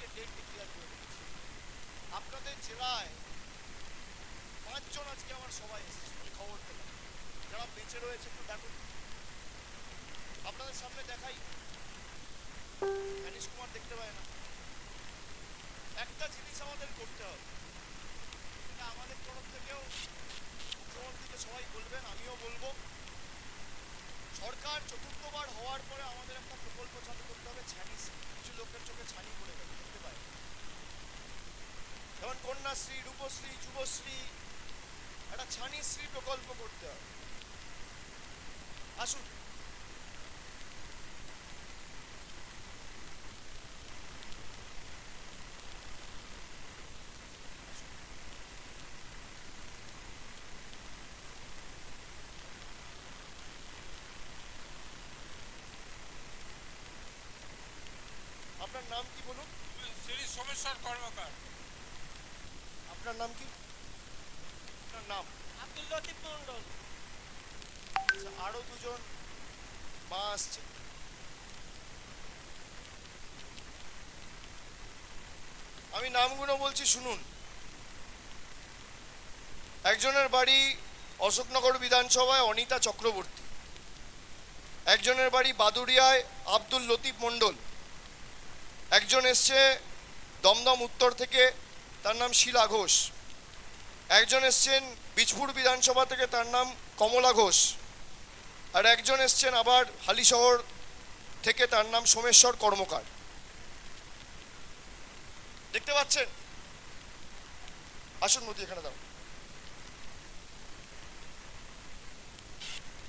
আজকে date declare করে দিয়েছে আপনাদের জেলায় পাঁচজন আজকে আমার সবাই এসেছে খবর পেলাম। যারা বেঁচে রয়েছে একটু দেখুন। আপনাদের সামনে দেখাই। জ্ঞানেশ কুমার দেখতে পায় না। একটা জিনিস আমাদের করতে হবে। এটা আমাদের তরফ থেকেও মুখ্যমন্ত্রীকে সবাই বলবেন, আমিও বলব। সরকার চতুর্থবার হওয়ার পরে আমাদের একটা প্রকল্প চালু করতে হবে, ছানি কিছু লোকের চোখে ছানি পড়ে গেল, দেখতে পাই। যেমন কন্যাশ্রী, রূপশ্রী, যুবশ্রী, একটা ছানি শ্রী প্রকল্প করতে হবে। আসুন আপনার নাম কি বলুন? শ্রী সোমেশ্বর কর্মকার। আপনার নাম কি? আপনার নাম? আব্দুল লতিফ মন্ডল আচ্ছা, আরও দুজন মা আসছে। আমি নামগুলো বলছি শুনুন। একজনের বাড়ি অশোকনগর বিধানসভায় অনিতা চক্রবর্তী। একজনের বাড়ি বাদুরিয়ায় আব্দুল লতিফ মণ্ডল। একজন এসছে দমদম উত্তর থেকে, তার নাম শিলা ঘোষ। একজন এসছেন বীজপুর বিধানসভা থেকে, তার নাম কমলা ঘোষ। আর একজন এসছেন আবার হালিশহর থেকে, তার নাম সোমেশ্বর কর্মকার। দেখতে পাচ্ছেন? আসুন মোদি এখানে দাও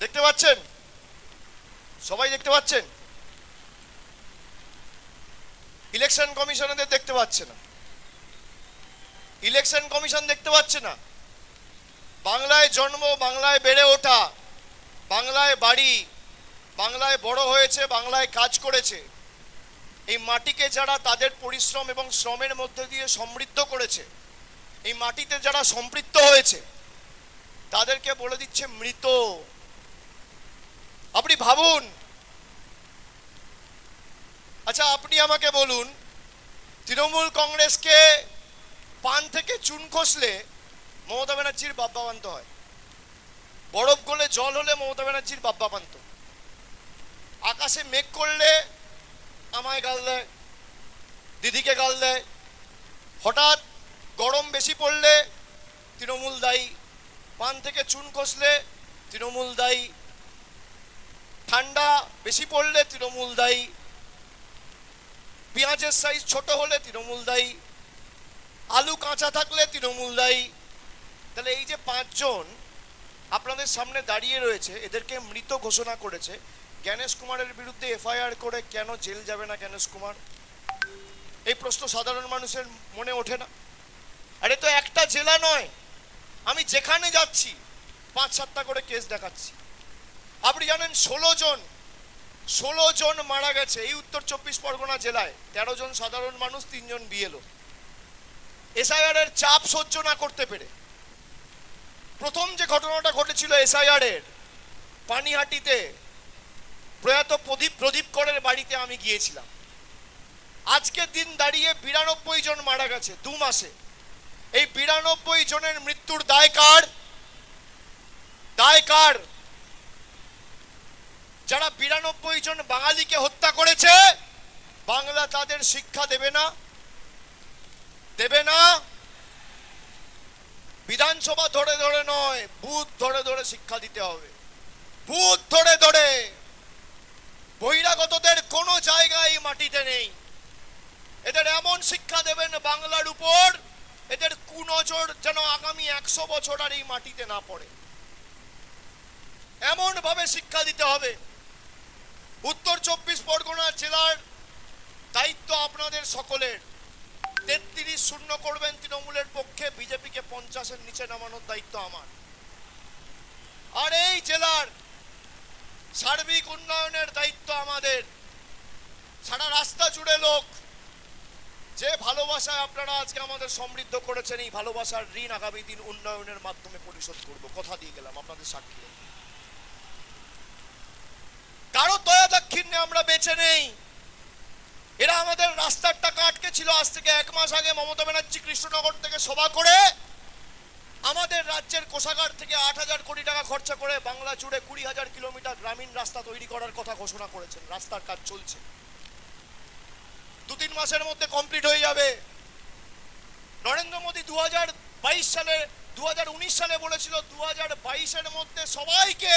দেখতে পাচ্ছেন? সবাই দেখতে পাচ্ছেন? ইলেকশন কমিশনেদের দেখতে পাচ্ছে না। ইলেকশন কমিশন দেখতে পাচ্ছে না। বাংলায় জন্ম, বাংলায় বেড়ে ওঠা, বাংলায় বাড়ি, বাংলায় বড় হয়েছে, বাংলায় কাজ করেছে। এই মাটিকে যারা তাদের পরিশ্রম এবং শ্রমের মধ্যে দিয়ে সমৃদ্ধ করেছে, এই মাটিতে যারা সম্পৃক্ত হয়েছে, তাদেরকে বলে দিচ্ছে মৃত। আপনি ভাবুন আচ্ছা আপনি আমাকে বলুন, তৃণমূল কংগ্রেসকে পান থেকে চুন খসলে মমতা ব্যানার্জির বাব্বা বান্ত হয়। বরফ গলে জল হলে মমতা ব্যানার্জির বাব্বা বান্ত আকাশে মেঘ করলে আমায় গাল দেয়, দিদিকে গাল দেয়। হঠাৎ গরম বেশি পড়লে তৃণমূল দায়ী। পান থেকে চুন খসলে তৃণমূল দায়ী। ঠান্ডা বেশি পড়লে তৃণমূল দায়ী। পেঁয়াজের সাইজ ছোট হলে তৃণমূল দায়ী। আলু কাঁচা থাকলে তৃণমূল দায়ী। তাহলে এই যে পাঁচজন আপনাদের সামনে দাঁড়িয়ে রয়েছে, এদেরকে মৃত ঘোষণা করেছে। জ্ঞানেশ কুমারের বিরুদ্ধে এফআইআর করে কেন জেল যাবে না জ্ঞানেশ কুমার? এই প্রশ্ন সাধারণ মানুষের মনে ওঠে না। আরে তো একটা জেলা নয়, আমি যেখানে যাচ্ছি, পাঁচ সাতটা করে কেস দেখাচ্ছি। আপনি জানেন ষোলো জন ষোলো জন মারা গেছে এই উত্তর চব্বিশ পরগনা জেলায়। তেরো জন সাধারণ মানুষ তিনজন বিএলও। এসআইআর এর চাপ সহ্য না করতে পেরে। প্রথম যে ঘটনাটা ঘটেছিল এসআইআর এর, পানিহাটিতে প্রয়াত প্রদীপ প্রদীপ করের বাড়িতে আমি গিয়েছিলাম। আজকের দিন দাঁড়িয়ে বিরানব্বই জন মারা গেছে দু মাসে। এই বিরানব্বই জনের মৃত্যুর দায় কার? দায় কার? যারা বিরানব্বই জন বাঙালিকে হত্যা করেছে, বাংলা তাদের শিক্ষা দেবে না। দেবে না। বিধানসভা ধরে ধরে নয়, বুথ ধরে ধরে শিক্ষা দিতে হবে। বুথ ধরে ধরে। বহিরাগতদের কোনো জায়গায় মাটিতে নেই। এদের এমন শিক্ষা দেবেন বাংলার উপর, এদের কুনজর যেন আগামী একশো বছর আর এই মাটিতে না পড়ে। এমন ভাবে শিক্ষা দিতে হবে। উত্তর চব্বিশ পরগনা জেলার দায়িত্ব আপনাদের সকলের। তেত্রিশ শূন্য করবেন তৃণমূলের পক্ষে, বিজেপিকে পঞ্চাশের নিচে নামানোর দায়িত্ব আমার। আর এই জেলার সার্বিক উন্নয়নের দায়িত্ব আমাদের। সারা রাস্তা জুড়ে লোক যে ভালোবাসায় আপনারা আজকে আমাদের সমৃদ্ধ করেছেন, এই ভালোবাসার ঋণ আগামী দিন উন্নয়নের মাধ্যমে পরিশোধ করব। কথা দিয়ে গেলাম, আপনাদের সাক্ষী। কারও দয়া দাক্ষিণ্যে আমরা বেঁচে নেই। এরা আমাদের রাস্তার টাকা আটকে ছিল। আজ থেকে এক মাস আগে মমতা ব্যানার্জি কৃষ্ণনগর থেকে সভা করে আমাদের রাজ্যের কোষাগার থেকে আট হাজার কোটি টাকা খরচা করে বাংলা জুড়ে কুড়ি হাজার কিলোমিটার গ্রামীণ রাস্তা তৈরি করার কথা ঘোষণা করেছেন। রাস্তার কাজ চলছে। দু তিন মাসের মধ্যে কমপ্লিট হয়ে যাবে। নরেন্দ্র মোদী দু হাজার বাইশ সালে দু হাজার উনিশ সালে বলেছিল দু হাজার বাইশের মধ্যে সবাইকে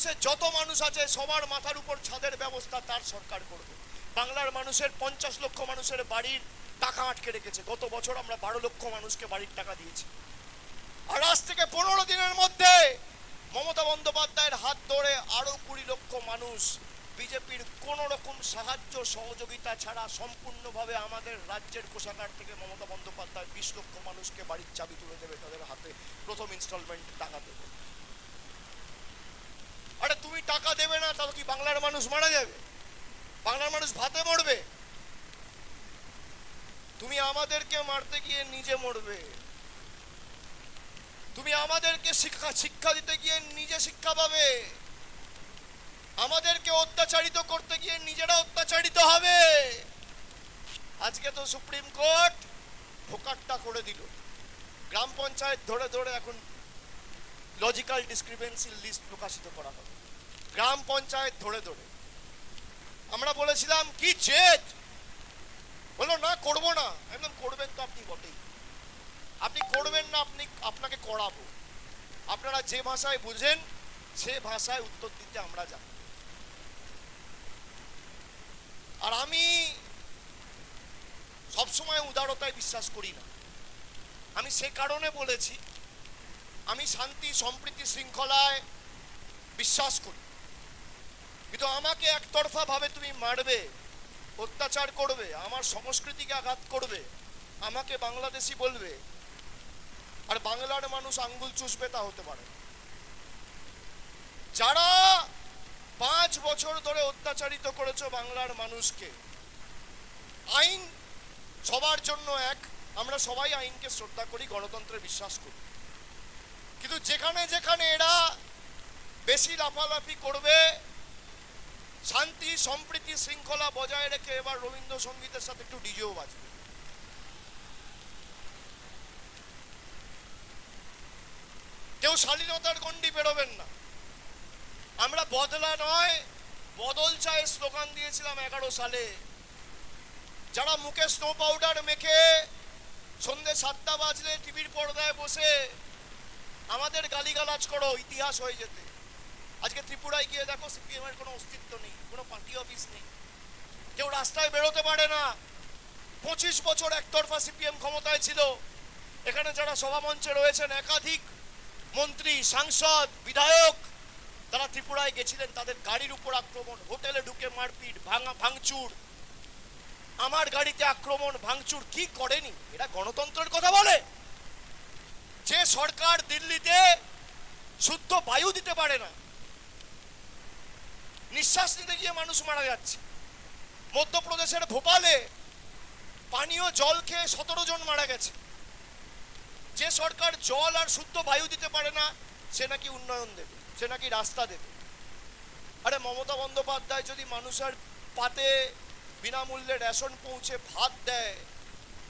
ভারতবর্ষে যত মানুষ আছে, সবার মাথার উপর ছাদের ব্যবস্থা তার সরকার করবে। বাংলার মানুষের পঞ্চাশ লক্ষ মানুষের বাড়ির টাকা আটকে রেখেছে। গত বছর আমরা বারো লক্ষ মানুষকে বাড়ির টাকা দিয়েছি। আর আজ থেকে পনেরো দিনের মধ্যে মমতা বন্দ্যোপাধ্যায়ের হাত ধরে আরও কুড়ি লক্ষ মানুষ বিজেপির কোন রকম সাহায্য, সহযোগিতা ছাড়া সম্পূর্ণভাবে আমাদের রাজ্যের কোষাগার থেকে মমতা বন্দ্যোপাধ্যায় বিশ লক্ষ মানুষকে বাড়ির চাবি তুলে দেবে তাদের হাতে প্রথম ইনস্টলমেন্ট টাকা দেবে। তুমি টাকা দেবে না, তাহলে কি বাংলার মানুষ মারা যাবে? বাংলার মানুষ ভাতে মরবে? তুমি আমাদেরকে মারতে গিয়ে নিজে মরবে। তুমি আমাদেরকে শিক্ষা শিক্ষা দিতে গিয়ে নিজে শিক্ষা পাবে। আমাদেরকে অত্যাচারিত করতে গিয়ে নিজেরা অত্যাচারিত হবে। আজকে তো সুপ্রিম কোর্ট ভোকাট্টা করে দিল। গ্রাম পঞ্চায়েত ধরে ধরে এখন লজিক্যাল ডিসক্রিপেন্সির লিস্ট প্রকাশিত করা হবে। গ্রাম পঞ্চায়েত ধরে ধরে। আমরা বলেছিলাম, কি জেদ? বলল, না, করব না। একদম, করবেন তো আপনি বটেই। আপনি করবেন না, আপনি, আপনাকে করাবো। আপনারা যে ভাষায় বুঝেন, সে ভাষায় উত্তর দিতে আমরা যাই আর আমি সবসময় উদারতায় বিশ্বাস করি না। আমি সে কারণে বলেছি, আমি শান্তি, সম্প্রীতি, শৃঙ্খলায় বিশ্বাস করি। কিন্তু আমাকে একতরফা ভাবে তুমি মারবে, অত্যাচার করবে, আমার সংস্কৃতিকে আঘাত করবে, আমাকে বাংলাদেশি বলবে, আর বাংলার মানুষ আঙ্গুল চুষবে তা হতে পারে। যারা পাঁচ বছর ধরে অত্যাচারিত করেছ বাংলার মানুষকে, আইন সবার জন্য এক, আমরা সবাই আইনকে শ্রদ্ধা করি, গণতন্ত্রে বিশ্বাস করি। কিন্তু যেখানে যেখানে এরা বেশি লাফালাফি করবে শান্তি, সম্প্রীতি, শৃঙ্খলা বজায় রেখে এবার রবীন্দ্রসঙ্গীতের সাথে একটু ডিজেও বাজবে। কেউ শালীনতার গণ্ডি বেরোবেন না। আমরা বদলা নয়, বদল চায় স্লোগান দিয়েছিলাম এগারো সালে। যারা মুখে স্নো পাউডার মেখে সন্ধে সাতটা বাজলে টিভির পর্দায় বসে আমাদের গালিগালাজ করো, ইতিহাস হয়ে যেতে। আজকে ত্রিপুরায় গিয়ে দেখো সিপিএম এর কোনো অস্তিত্ব নেই, কোনো পার্টি অফিস নেই। কেউ রাস্তায় বেরোতে পারে না। পঁচিশ বছর একতরফা সিপিএম ক্ষমতায় ছিল। এখানে যারা সভামঞ্চে রয়েছেন, একাধিক মন্ত্রী, সাংসদ, বিধায়ক, তারা ত্রিপুরায় গেছিলেন, তাদের গাড়ির উপর আক্রমণ, হোটেলে ঢুকে মারপিট, ভাঙা, ভাঙচুর। আমার গাড়িতে আক্রমণ, ভাঙচুর কি করেনি? এটা গণতন্ত্রের কথা বলে। যে সরকার দিল্লিতে শুদ্ধ বায়ু দিতে পারে না নিঃশ্বাস নিতে গিয়ে মানুষ মারা যাচ্ছে। মধ্যপ্রদেশের ভোপালে পানীয় জল খেয়ে সতেরো জন মারা গেছে। যে সরকার জল আর শুদ্ধ বায়ু দিতে পারে না, সে নাকি উন্নয়ন দেবে, সে নাকি রাস্তা দেবে। আরে মমতা বন্দ্যোপাধ্যায় যদি মানুষের পাতে বিনামূল্যে রেশন পৌঁছে ভাত দেয়,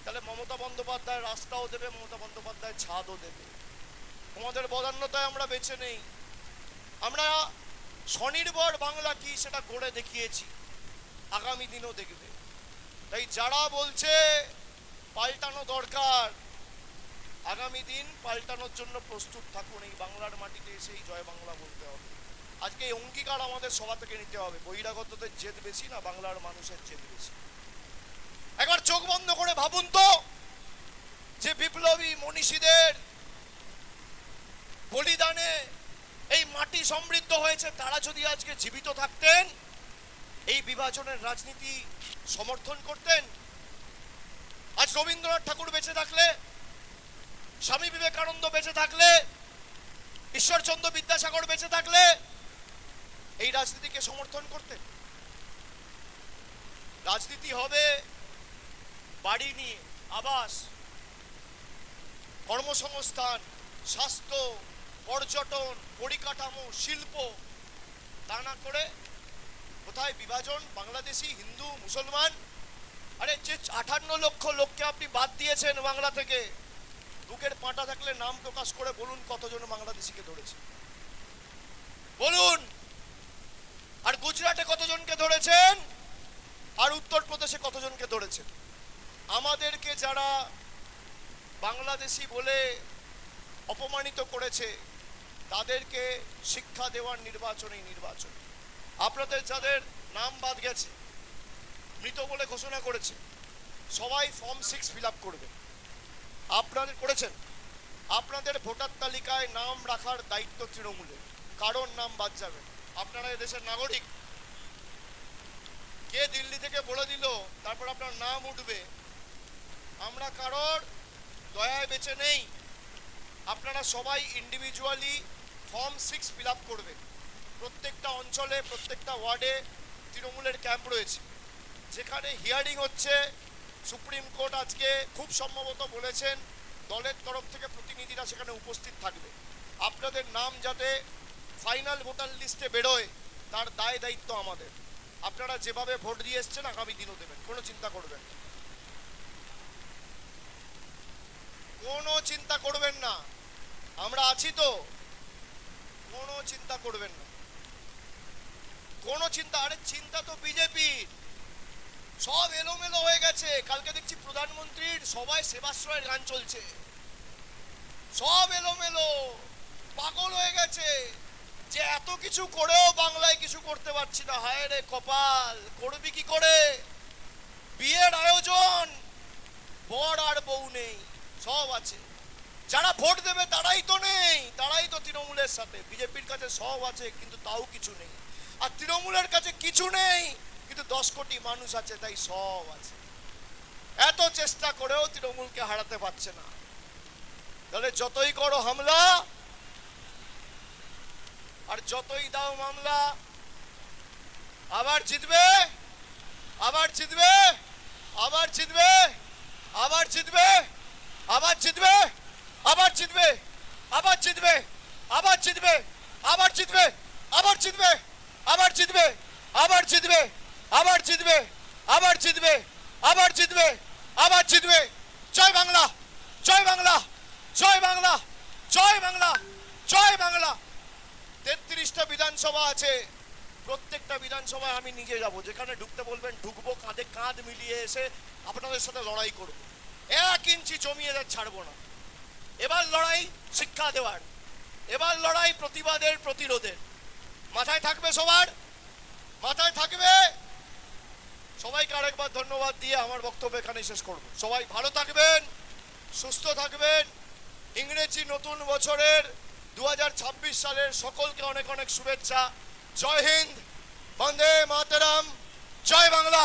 তাহলে মমতা বন্দ্যোপাধ্যায় রাস্তাও দেবে, মমতা বন্দ্যোপাধ্যায় ছাদও দেবে। তোমাদের বদান্যতায় আমরা বেছে নেই। আমরা স্বনির্ভর বাংলা কি সেটা করে দেখিয়েছি। আগামী দিনও দেখবে। তাই যারা বলছে পাল্টানো দরকার, আগামী দিন পাল্টানোর জন্য প্রস্তুত থাকুন, এই বাংলার মাটিতে এসেই জয় বাংলা বলতে হবে। আজকে এই অঙ্গীকার আমাদের সভা থেকে নিতে হবে। বহিরাগতদের জেদ বেশি না, বাংলার মানুষের জেদ বেশি। একবার চোখ বন্ধ করে ভাবুন তো যে বিপ্লবী মনীষীদের বলিদানে এই মাটি সমৃদ্ধ হয়েছে, তারা যদি আজকে জীবিত থাকতেন, এই বিভাজনের রাজনীতি সমর্থন করতেন, আজ রবীন্দ্রনাথ ঠাকুর বেঁচে থাকলে, স্বামী বিবেকানন্দ বেঁচে থাকলে, ঈশ্বরচন্দ্র বিদ্যাসাগর বেঁচে থাকলে, এই রাজনীতিকে সমর্থন করতেন। রাজনীতি হবে বাড়ি নিয়ে, আবাস, কর্মসংস্থান, স্বাস্থ্য পর্যটন, পরিকাঠামো, শিল্প, তা না করে কোথায় বিভাজন? বাংলাদেশি, হিন্দু, মুসলমান? আরে যে আঠান্ন লক্ষ লোককে আপনি বাদ দিয়েছেন বাংলা থেকে, বুকের পাটা থাকলে নাম প্রকাশ করে বলুন কতজন বাংলাদেশিকে ধরেছে। বলুন! আর গুজরাটে কতজনকে ধরেছেন? আর উত্তরপ্রদেশে কতজনকে ধরেছেন? আমাদেরকে যারা বাংলাদেশি বলে অপমানিত করেছে তাদেরকে শিক্ষা দেওয়ার নির্বাচনই নির্বাচন। আপনাদের যাদের নাম বাদ গেছে, মৃত বলে ঘোষণা করেছে, সবাই ফর্ম সিক্স ফিল আপ করবে। আপনাদের করেছেন। আপনাদের ভোটার তালিকায় নাম রাখার দায়িত্ব তৃণমূলের। কারণ নাম বাদ যাবে আপনারা এদেশের নাগরিক। কে দিল্লি থেকে বলে দিল, তারপর আপনার নাম উঠবে। আমরা কারোর দয়ায় বেঁচে নেই। আপনারা সবাই individually form six fill up করবেন প্রত্যেকটা অঞ্চলে, প্রত্যেকটা ওয়ার্ডে তৃণমূলের ক্যাম্প রয়েছে। যেখানে হিয়ারিং হচ্ছে, সুপ্রিম কোর্ট আজকে খুব সম্ভবত বলেছেন, দলের তরফ থেকে প্রতিনিধিরা সেখানে উপস্থিত থাকবে। আপনাদের নাম যাতে ফাইনাল ভোটার লিস্টে বেরোয়, তার দায় দায়িত্ব আমাদের। আপনারা যেভাবে ভোট দিয়ে এসছেন, আগামী দিনও দেবেন, কোনো চিন্তা করবেন কোনো চিন্তা করবেন না। আমরা আছি তো। কোনো চিন্তা করবেন না। কোনো চিন্তা, আরে চিন্তা তো বিজেপির সব এলোমেলো হয়ে গেছে। কালকে দেখছি প্রধানমন্ত্রীর সবাই সেবাশ্রয়ের গান চলছে। সব এলোমেলো, পাগল হয়ে গেছে। যে এত কিছু করেও বাংলায় কিছু করতে পারছি না। হায় রে কপাল, করবি কি করে? বিয়ের আয়োজন, বর আর বউ নেই, সব আছে। যারা ভোট দেবে তারাই তো নেই, তারাই তো তৃণমূলের সাথে। বিজেপির কাছে সব আছে, কিন্তু তাও কিছু নেই। আর তৃণমূলের কাছে কিছু নেই, কিন্তু দশ কোটি মানুষ আছে, তাই সব আছে। এত চেষ্টা করেও তৃণমূলকে হারাতে পারছে না। তাহলে যতই করো হামলা, আর যতই দাও মামলা, আবার জিতবে আবার জিতবে আবার জিতবে আবার জিতবে আবার জিতবে। আবার জিতবে আবার জিতবে আবার জিতবে আবার জিতবে আবার জিতবে আবার জিতবে আবার জিতবে আবার জিতবে আবার জিতবে আবার জিতবে আবার জিতবে জয় বাংলা জয় বাংলা জয় বাংলা জয় বাংলা জয় বাংলা তেত্রিশটা বিধানসভা আছে প্রত্যেকটা বিধানসভায় আমি নিজে যাব যেখানে ঢুকতে বলবেন ঢুকবো কাঁধে কাঁধ মিলিয়ে এসে আপনাদের সাথে লড়াই করব এক ইঞ্চি জমিয়ে ছাড়বো না এবার লড়াই শিক্ষা দেওয়ার, এবার লড়াই প্রতিবাদের প্রতিরোধের। মাথায় থাকবে সবার, মাথায় থাকবে। সবাইকে আরেকবার ধন্যবাদ দিয়ে আমার বক্তব্য এখানে শেষ করব। সবাই ভালো থাকবেন, সুস্থ থাকবেন। ইংরেজি নতুন বছরের দু হাজার ছাব্বিশ সালের সকলকে অনেক অনেক শুভেচ্ছা। জয় হিন্দ, বন্দে মাতরম, জয় বাংলা।